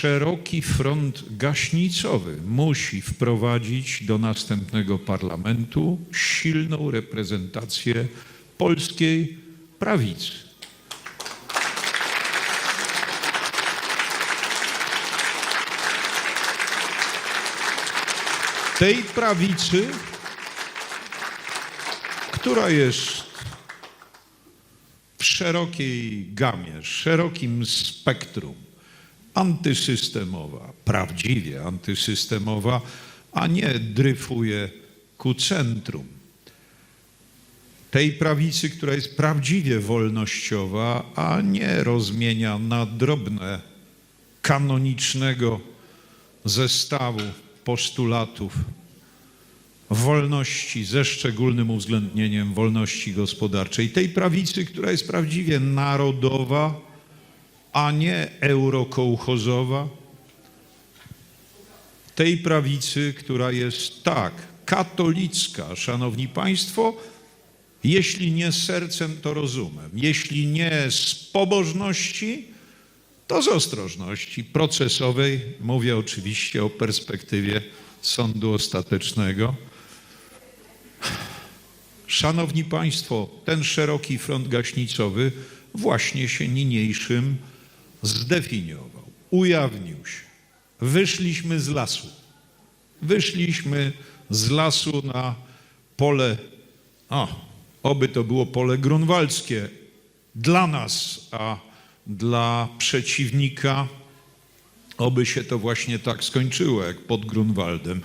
szeroki front gaśnicowy musi wprowadzić do następnego parlamentu silną reprezentację polskiej prawicy. Tej prawicy, która jest w szerokiej gamie, szerokim spektrum, antysystemowa, prawdziwie antysystemowa, a nie dryfuje ku centrum. Tej prawicy, która jest prawdziwie wolnościowa, a nie rozmienia na drobne kanonicznego zestawu postulatów wolności ze szczególnym uwzględnieniem wolności gospodarczej. Tej prawicy, która jest prawdziwie narodowa, a nie eurokołchozowa. Tej prawicy, która jest tak katolicka, szanowni państwo, jeśli nie sercem, to rozumem. Jeśli nie z pobożności, to z ostrożności procesowej. Mówię oczywiście o perspektywie sądu ostatecznego. Szanowni Państwo, ten szeroki front gaśnicowy właśnie się niniejszym zdefiniował, ujawnił się. Wyszliśmy z lasu. Wyszliśmy z lasu na pole, o, oby to było pole grunwaldzkie dla nas, a dla przeciwnika, oby się to właśnie tak skończyło, jak pod Grunwaldem.